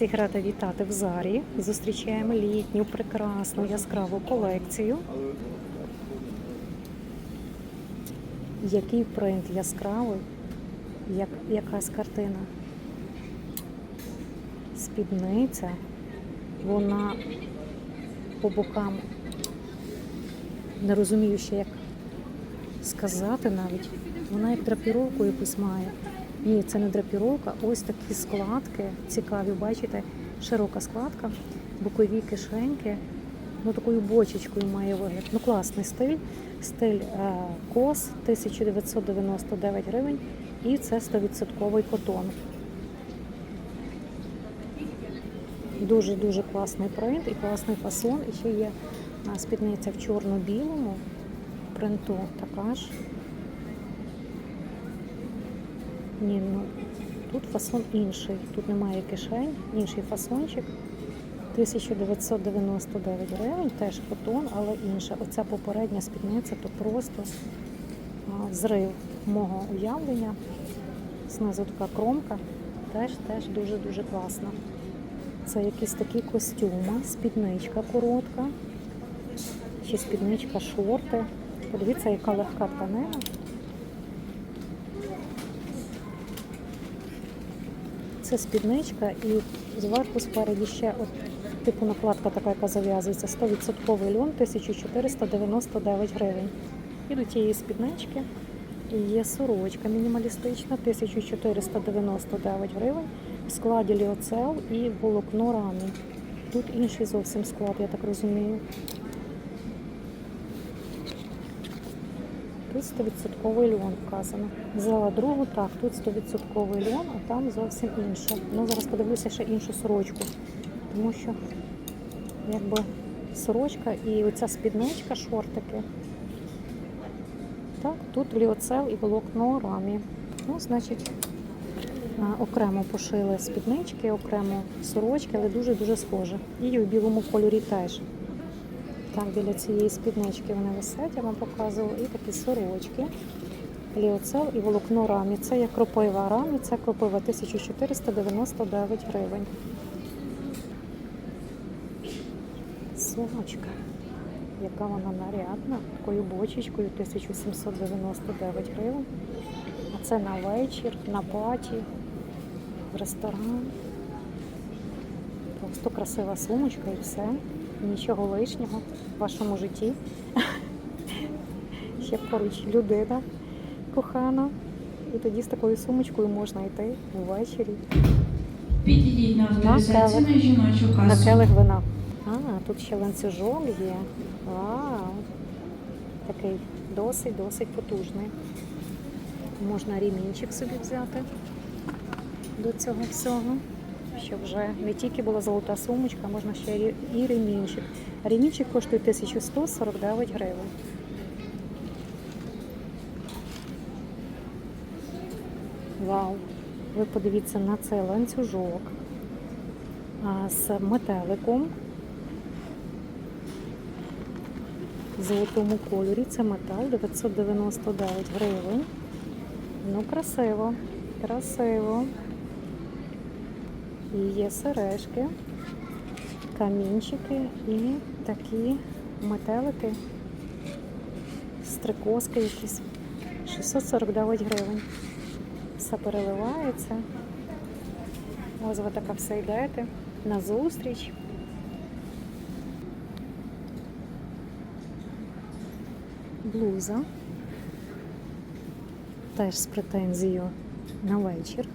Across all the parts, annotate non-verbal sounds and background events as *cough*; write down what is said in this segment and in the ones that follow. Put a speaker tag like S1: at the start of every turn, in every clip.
S1: Всіх рада вітати в Зарі. Зустрічаємо літню, прекрасну, яскраву колекцію. Який принт яскравий, як, якась картина. Спідниця, вона по бокам не розумію ще, як сказати навіть. Вона як драпіровку якусь має. Ні, це не драпіровка, ось такі складки цікаві, бачите, широка складка, бокові кишеньки, ну такою бочечкою має вигляд. Ну класний стиль, стиль е, кос 1999 гривень і це 100% котон. Дуже-дуже класний принт і класний фасон. І ще є спідниця в чорно-білому принту така ж. Ні, ну тут фасон інший. Тут немає кишень, інший фасончик. 1999 гривень, теж котон, але інша. Оця попередня спідниця то просто а, зрив мого уявлення. Знизу така кромка. Теж теж дуже-дуже класна. Це якісь такі костюми, спідничка коротка, чи спідничка шорти. Подивіться, яка легка тканина. Це спідничка і зверху спереді ще от, типу накладка така, яка зав'язується. 100% льон 1499 гривень. І до тієї спіднички є сорочка мінімалістична 1499 гривень в складі ліоцел і волокно рамі. Тут інший зовсім склад, я так розумію. Тут 100% льон вказано. Взяла другу, так, тут 100% льон, а там зовсім інше. Ну, зараз подивлюся ще іншу сорочку, тому що якби сорочка і оця спідничка, шортики. Так, тут ліоцел і волокно рамі. Ну, значить, окремо пошили спіднички, окремо сорочки, але дуже-дуже схоже. І в білому кольорі теж. Там біля цієї спіднички вони висять, я вам показувала. І такі сорочки. Ліоцел і волокно рамі. Це є кропива рамі, це кропива 1499 гривень. Сумочка. Яка вона нарядна, такою бочечкою 1799 гривень. А це на вечір, на паті, в ресторан. Просто красива сумочка і все. Нічого лишнього в вашому житті. *laughs* Ще поруч людина кохана. І тоді з такою сумочкою можна йти ввечері
S2: Підійдіть на авторизацію на жіночу
S1: на
S2: касу.
S1: келих вина. А, тут ще ланцюжок є. Вау! Такий досить-досить потужний. Можна ремінчик собі взяти до цього всього. Щоб вже не тільки була золота сумочка, а можна ще і ремінчик. Ремінчик коштує 1149 гривень. Вау! Ви подивіться на цей ланцюжок з метеликом в золотому кольорі. Це метал 999 гривень. Ну, красиво, красиво. І є сережки, камінчики і такі метелики, стрикоски якісь. 649 гривень. Все переливається. Ось ви така все йдете на зустріч. Блуза. Теж з претензією на вечір.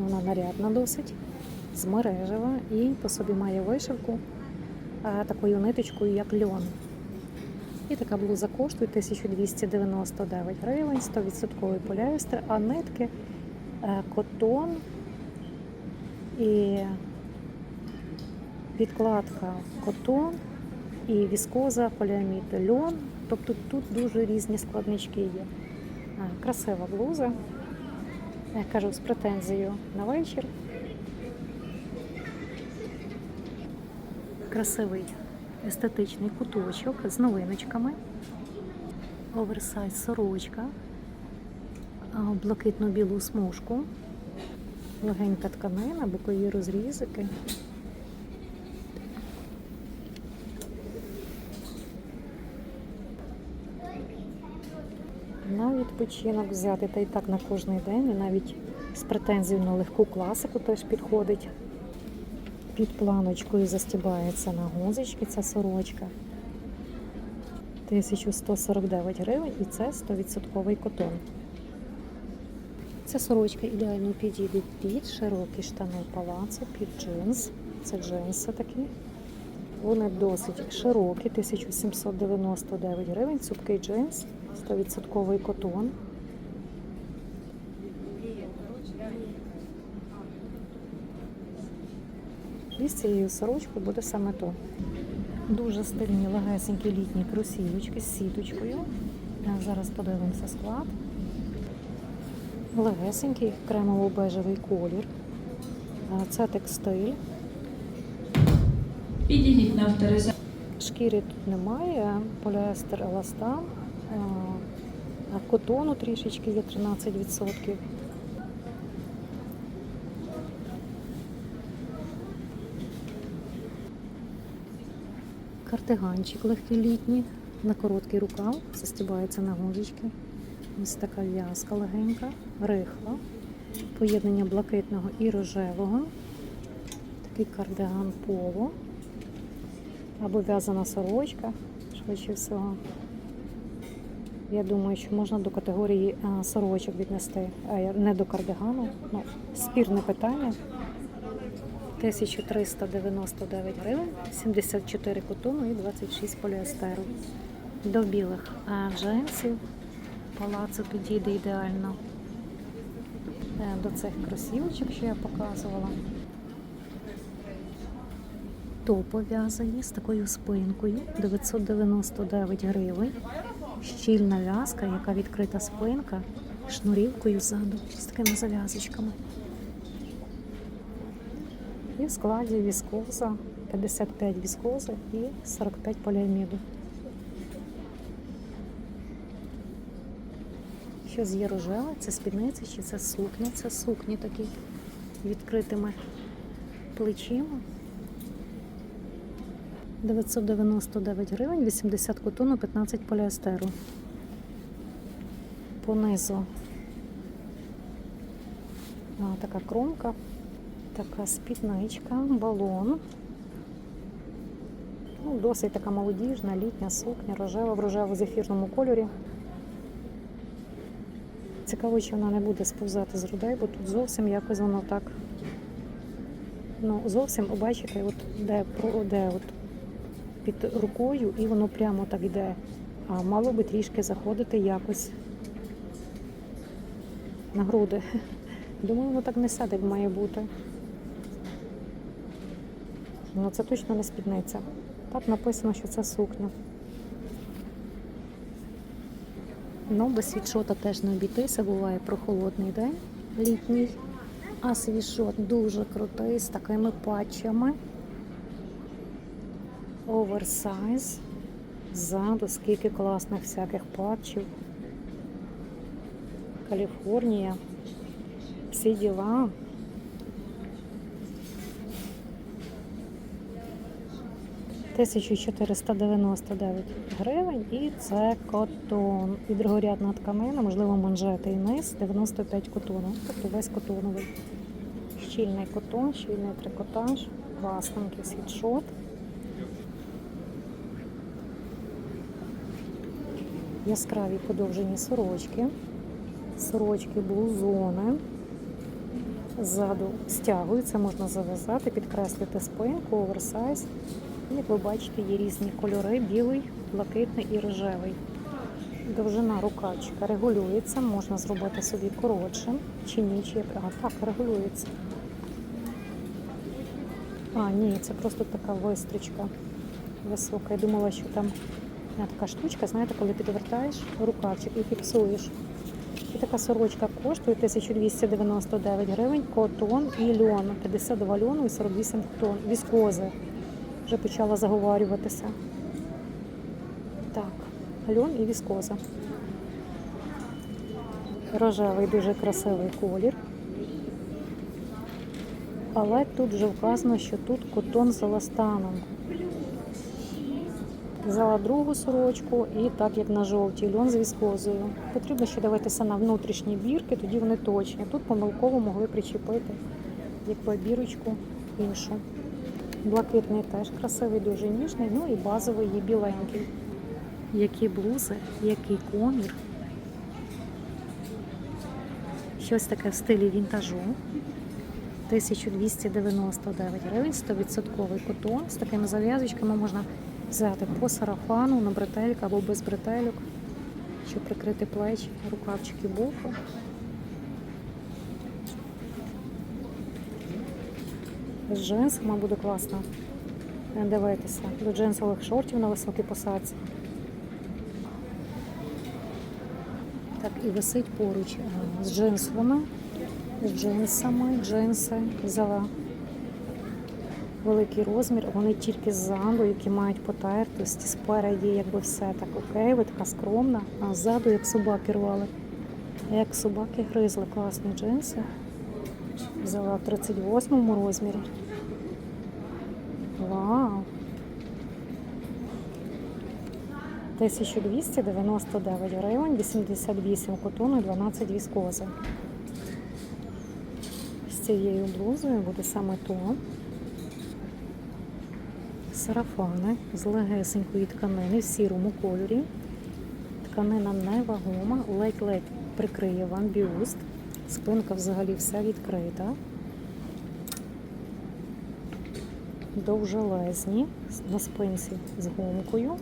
S1: Вона нарядна досить, з мережева і по собі має вишивку такою ниточкою, як льон. І така блуза коштує 1299 гривень, 100% поліестер, а нитки е, котон і підкладка котон і віскоза, поліамід, льон. Тобто тут дуже різні складнички є. Е, Красива блуза. Я кажу з претензією на вечір. красивий естетичний куточок з новиночками. Оверсайз сорочка, блакитно білу смужку, легенька тканина, бокові розрізики. На відпочинок взяти та й так на кожний день, і навіть з претензією на легку класику теж підходить. Під планочкою застібається на гузочки ця сорочка. 1149 гривень і це 100% котон. Ця сорочка ідеально підійде під широкі штани палацу, під джинс. Це джинси такі. Вони досить широкі, 1799 гривень, цупкий джинс, 100% котон. І з цією сорочкою буде саме то. Дуже стильні легесенькі літні кросівочки з сіточкою. Зараз подивимося склад. Легесенький кремово-бежевий колір. Це текстиль.
S2: Підійдіть на авторизацію.
S1: Шкіри тут немає, поліестер еластан, котону трішечки є 13%. Картиганчик легкий літній, на короткий рукав, застібається на гузочки. Ось така в'язка легенька, рихла, поєднання блакитного і рожевого. Такий кардиган поло або в'язана сорочка, швидше всього. Я думаю, що можна до категорії сорочок віднести, а не до кардигану. Ну, спірне питання. 1399 гривень, 74 котону і 26 поліестеру. До білих джинсів палацу підійде ідеально. Е, До цих кросівочок, що я показувала. То пов'язані з такою спинкою 999 гривень. Щільна в'язка, яка відкрита спинка, шнурівкою ззаду з такими зав'язочками. І в складі віскоза 55 віскози і 45 поліаміду. Що з є? Це спідниця чи це сукня? Це сукні такі відкритими плечима. 999 гривень, 80 котону, 15 поліестеру. Понизу а, така кромка, така спідничка, балон. Ну, досить така молодіжна, літня сукня, рожева в рожево-зефірному кольорі. Цікаво, чи вона не буде сповзати з грудей, бо тут зовсім якось воно так. Ну, зовсім, бачите, от де, де от під рукою і воно прямо так йде. А мало би трішки заходити якось на груди. Думаю, воно так не сяде, має бути. Ну, це точно не спідниця. Так написано, що це сукня. Ну, без світшота теж не обійтися, буває прохолодний день літній. А світшот дуже крутий з такими патчами оверсайз. Ззаду скільки класних всяких патчів. Каліфорнія. Всі діла. Тисячу 499 гривень і це котон. І другорядна тканина, можливо, манжети і низ 95 котону. Тобто весь котоновий. Щільний котон, щільний трикотаж, класненький світшот. яскраві подовжені сорочки, сорочки, блузони. Ззаду стягуються, можна зав'язати, підкреслити спинку, оверсайз. Як ви бачите, є різні кольори: білий, блакитний і рожевий. Довжина рукавчика регулюється, можна зробити собі коротшим чи ні, чи. А, так, регулюється. А, ні, це просто така вистрічка висока. Я думала, що там така штучка, знаєте, коли підвертаєш рукавчик і фіксуєш. І така сорочка коштує 1299 гривень, котон і льон. 52 льону і 48 тонн. Віскози. Вже почала заговорюватися. Так, льон і віскоза. Рожевий дуже красивий колір. Але тут вже вказано, що тут котон з еластаном. Взяла другу сорочку і так як на жовтій, льон з віскозою. Потрібно ще дивитися на внутрішні бірки, тоді вони точні. Тут помилково могли причепити якби бірочку іншу. Блакитний теж красивий, дуже ніжний, ну і базовий є біленький. Які блузи, який комір. Щось таке в стилі вінтажу. 1299 гривень, 100% котон. З такими зав'язочками можна взяти по сарафану на бретельк або без бретельок, щоб прикрити плечі, рукавчики боку. З джинсами буде класно дивитися. До джинсових шортів на високій посадці. Так, і висить поруч е, з джинсовими, з джинсами, джинси. Взяла великий розмір. Вони тільки ззаду, які мають потертості. Спереді якби все так окей, ви така скромна, а ззаду як собаки рвали. Як собаки гризли класні джинси. Взяла в 38 розмірі. Вау! 1299 гривень, 88 котону і 12 віскози. З цією блузою буде саме то. Сарафани з легесенької тканини в сірому кольорі. Тканина невагома, ледь-ледь прикриє вам бюст. Спинка взагалі вся відкрита. Довжелезні на спинці з гумкою.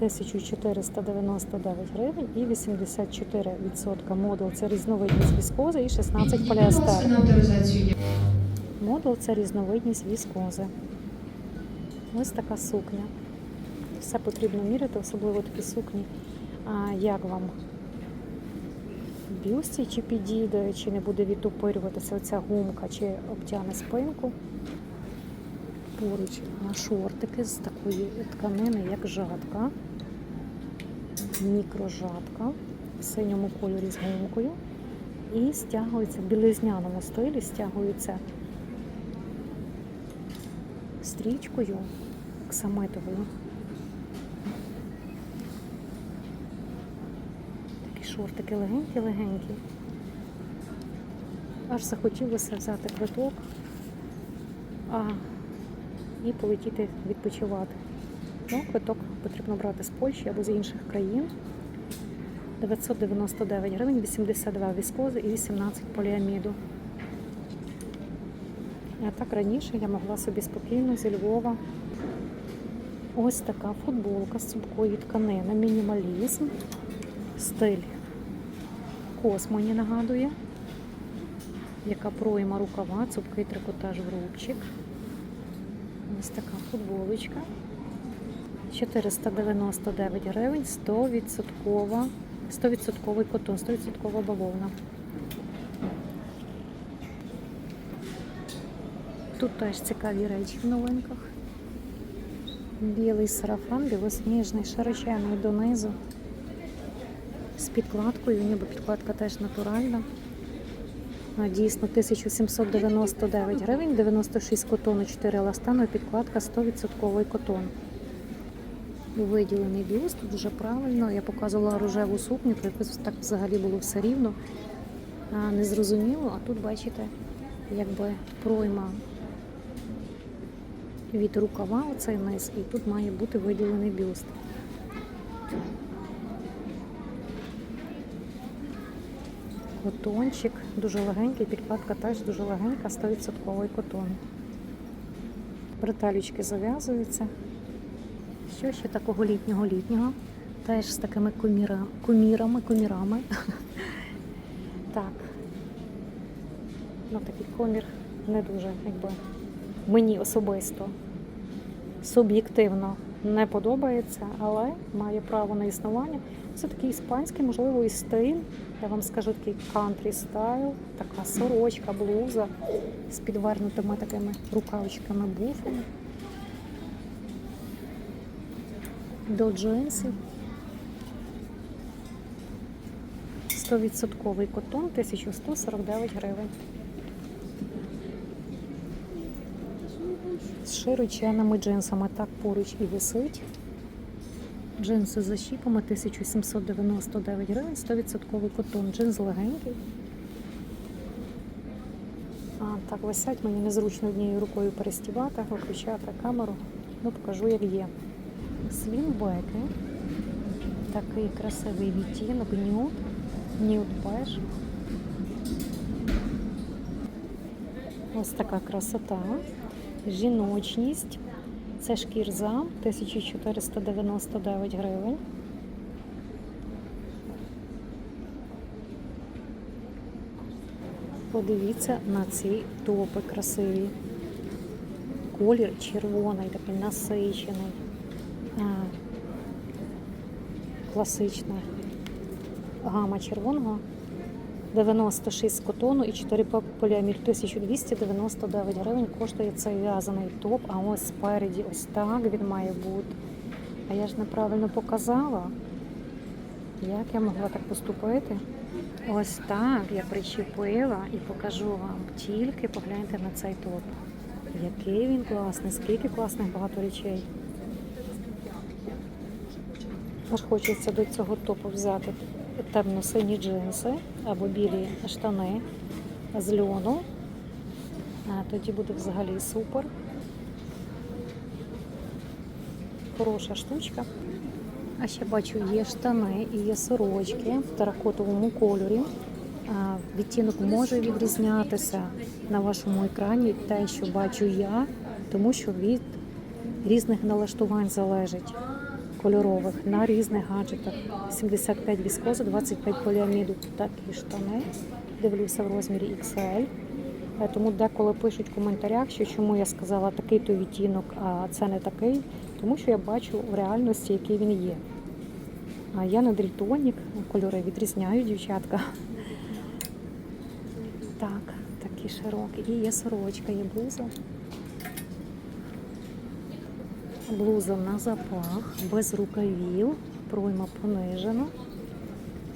S1: 1499 гривень і 84% модул це різновидність віскози і 16
S2: Підійдіть,
S1: поліестер. Модул це різновидність віскози. Ось така сукня. Все потрібно міряти, особливо такі сукні. А як вам? Бюсті чи підійде, чи не буде відтопирюватися оця гумка, чи обтяне спинку. Поруч на шортики з такої тканини, як жатка. Мікрожатка в синьому кольорі з гумкою. І стягується в білизняному стилі, стягується стрічкою оксамитовою. Такі шортики легенькі-легенькі. Аж захотілося взяти квиток а, і полетіти відпочивати. Ну, квиток потрібно брати з Польщі або з інших країн. 999 гривень, 82 віскози і 18 поліаміду. А так раніше я могла собі спокійно зі Львова. Ось така футболка з цупкої тканини. Мінімалізм, стиль космо мені нагадує. Яка пройма рукава, цупкий трикотаж в рубчик. Ось така футболочка. 499 гривень, 100%, 100% котон, 100% бавовна. Тут теж цікаві речі в новинках. Білий сарафан, білосніжний, широчений донизу. Підкладкою, ніби підкладка теж натуральна. Дійсно, 1799 гривень, 96 котону, 4 еластану, підкладка 100% котон. Виділений бюст, дуже правильно. Я показувала рожеву сукню, то якось так взагалі було все рівно. Незрозуміло, а тут бачите, якби пройма від рукава оцей низ, і тут має бути виділений бюст. Котончик дуже легенький, підкладка теж дуже легенька, 100% котон. Бретелючки зав'язуються. Що ще такого літнього літнього? Теж з такими куміра, кумірами, кумірами. *laughs* Так. Ну такий комір не дуже, якби мені особисто суб'єктивно не подобається, але має право на існування. Це такий іспанський, можливо, і стиль. Я вам скажу такий country стайл, така сорочка, блуза з підвернутими такими рукавичками буфами. До джинсів. 100% котон 1149 гривень. з широченими джинсами. Так поруч і висить. Джинси за щіпами 1799 гривень, 100% котон. Джинс легенький. А, так висять, мені незручно однією рукою перестібати, виключати камеру. Ну, покажу, як є. Слімбеки. Такий красивий відтінок, нюд, нюд беж. Ось така красота. Жіночність. Це шкірза 1499 гривень. Подивіться на ці топи красиві. Колір червоний, такий насичений. А, класична гама червоного. 96 котону і 4 поліамід 1299 гривень коштує цей в'язаний топ, а ось спереді ось так він має бути. А я ж неправильно показала. Як я могла так поступити? Ось так я причепила і покажу вам. Тільки погляньте на цей топ. Який він класний, скільки класних багато речей. Аж хочеться до цього топу взяти темно-сині джинси або білі штани з льону. Тоді буде взагалі супер. Хороша штучка. А ще бачу, є штани і є сорочки в теракотовому кольорі. Відтінок може відрізнятися на вашому екрані те, що бачу я, тому що від різних налаштувань залежить кольорових на різних гаджетах. 75 віскоза, 25 поліаміду. Такі штани. Дивлюся в розмірі XL. Е, Тому деколи пишуть в коментарях, що чому я сказала такий то відтінок, а це не такий, тому що я бачу в реальності, який він є. А я не дрітонік, кольори відрізняю, дівчатка. Так, такі широкі. І є сорочка, є блуза. Блуза на запах, без рукавів, пройма понижена,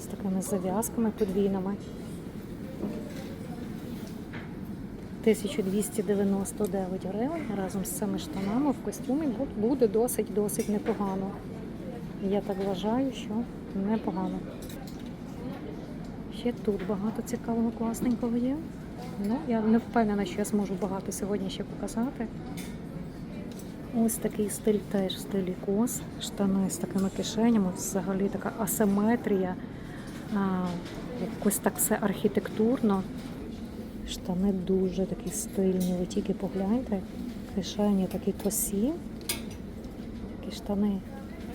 S1: з такими зав'язками подвійними. 1299 гривень разом з цими штанами в костюмі буде досить-досить непогано. Я так вважаю, що непогано. Ще тут багато цікавого, класненького є. Ну, я не впевнена, що я зможу багато сьогодні ще показати. Ось такий стиль теж в стилі кос. Штани з такими кишенями, взагалі така асиметрія. Якось так все архітектурно. Штани дуже такі стильні, ви тільки погляньте. Кишені такі косі. Такі штани,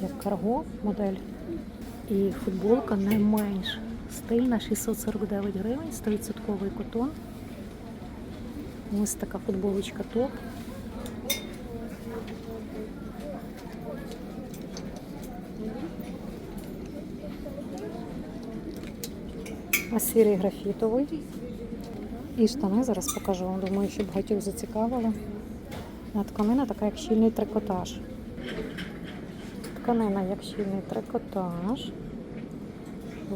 S1: як карго модель. І футболка не менш стильна, 649 гривень, 100% котон. Ось така футболочка топ. Сірий графітовий. І штани зараз покажу вам. Думаю, що багатьох зацікавили. А тканина така, як щільний трикотаж. Тканина як щільний трикотаж.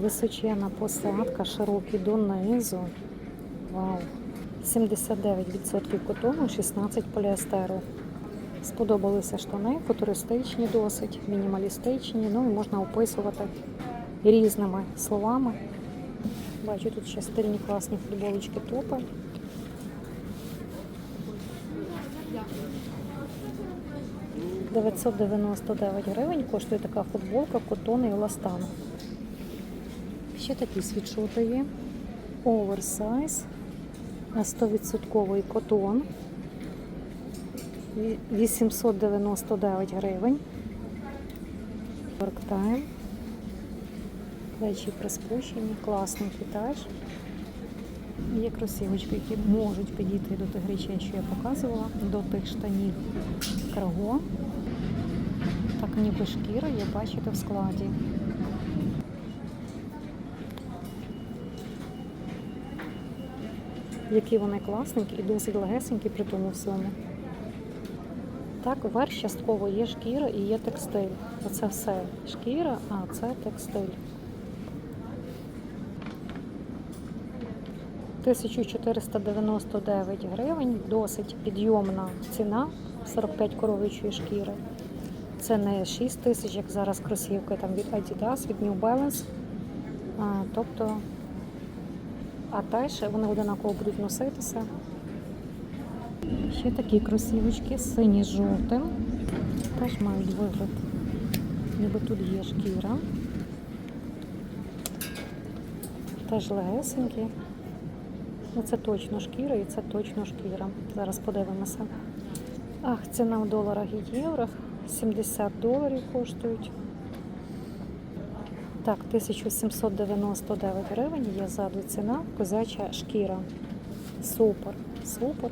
S1: Височена посадка, широкий донизу. Вау. 79% котону, 16 поліестеру. Сподобалися штани, футуристичні досить, мінімалістичні, ну і можна описувати різними словами. Бачу, тут ще стильні класні футболочки топи. «999 гривень коштує така футболка, котон і еластан. Ще такі світшоти є. Оверсайз. 100% котон. 899 гривень. Worktime. Плечі приспущені, класний теж. Є кросівочки, які можуть підійти до тих речей, що я показувала, до тих штанів карго. Так ніби шкіра є, бачите, в складі. Які вони класненькі і досить легесенькі при тому всьому. Так, верх частково є шкіра і є текстиль. Оце все шкіра, а це текстиль. 1499 гривень, досить підйомна ціна 45 коров'ячої шкіри. Це не 6 тисяч, як зараз кросівки там від Adidas, від New Balance. А, тобто, а далі вони одинаково будуть носитися. Ще такі кросівочки сині з жовтим. Теж мають вигляд. Ніби тут є шкіра. Теж легесенькі. Ну, це точно шкіра і це точно шкіра. Зараз подивимося. Ах, ціна в доларах і євро. 70 доларів коштують. Так, 1799 гривень є ззаду ціна, козяча шкіра. Супер, супер.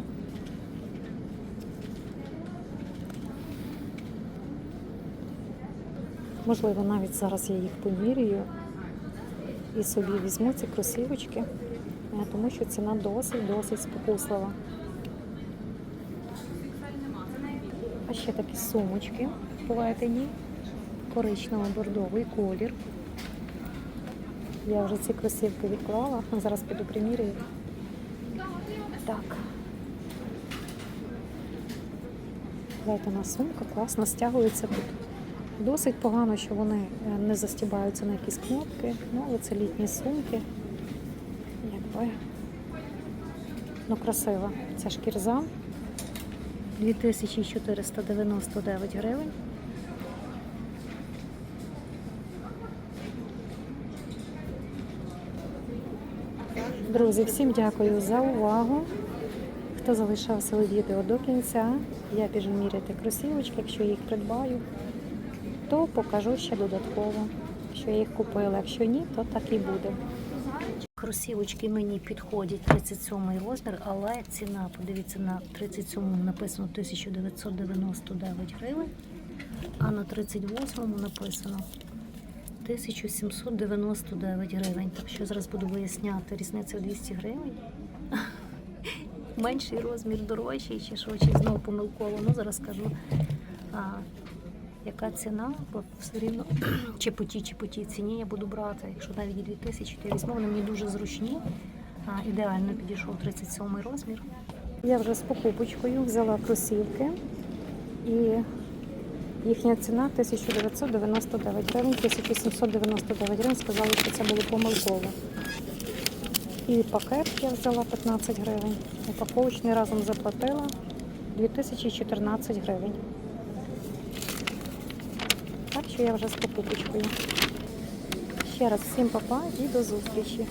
S1: Можливо, навіть зараз я їх поміряю і собі візьму ці кросівочки, тому що ціна досить, досить спокуслива. А ще такі сумочки плетені, коричнево-бордовий колір. Я вже ці кросівки відклала, зараз піду приміряю. Так. Плетена сумка, класно стягується тут. Досить погано, що вони е, не застібаються на якісь кнопки. Ну, але це літні сумки. Якби. Ну, красива. Ця шкірза. 2499 гривень. Друзі, всім дякую за увагу. Хто залишався у відео до кінця, я біжу міряти кросівочки, якщо їх придбаю, то покажу ще додатково, що я їх купила. Якщо ні, то так і буде. Кросівочки мені підходять 37 розмір, але ціна, подивіться, на 37 написано 1999 гривень, а на 38 написано 1799 гривень. Так що зараз буду виясняти різниця 200 гривень. *laughs* Менший розмір дорожчий, чи що, чи знову помилково. Ну, зараз скажу, яка ціна, бо все рівно чи по тій, чи по тій ціні я буду брати. Якщо навіть і 2000, то я візьму, вони мені дуже зручні. А, ідеально підійшов 37 розмір. Я вже з покупочкою взяла кросівки і їхня ціна 1999 гривень, 1799 гривень. Сказали, що це було помилково. І пакет я взяла 15 гривень. Упаковочний разом заплатила 2014 гривень. Що я вже з покупочкою. Ще раз всім папа і до зустрічі.